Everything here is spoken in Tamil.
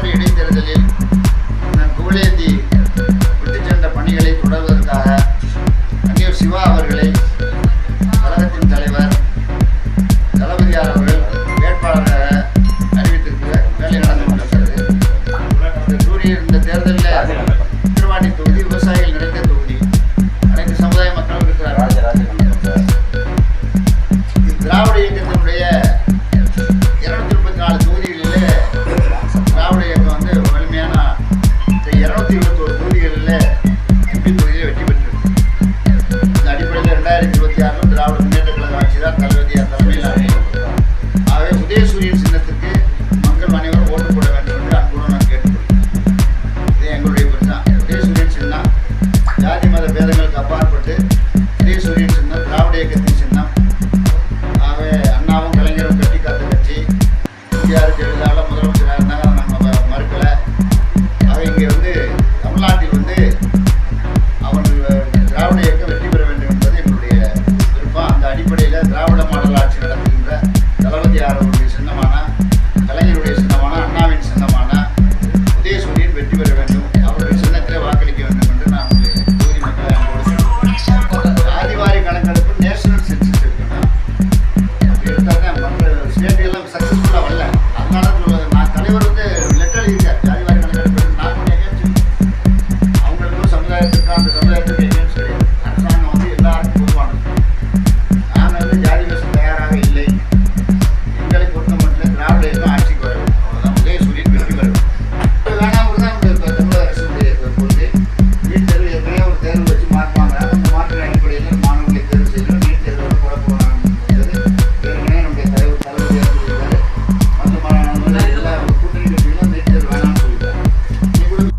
உள்ளாண்டு இடைத்தேர்தலில் குவலேந்தி விட்டு பணிகளை தொடர்வதற்காக அங்கே சிவா அவர்களை கழகத்தின் தலைவர் தளபதியார் அவர்கள் Cristiano Draula. Sao?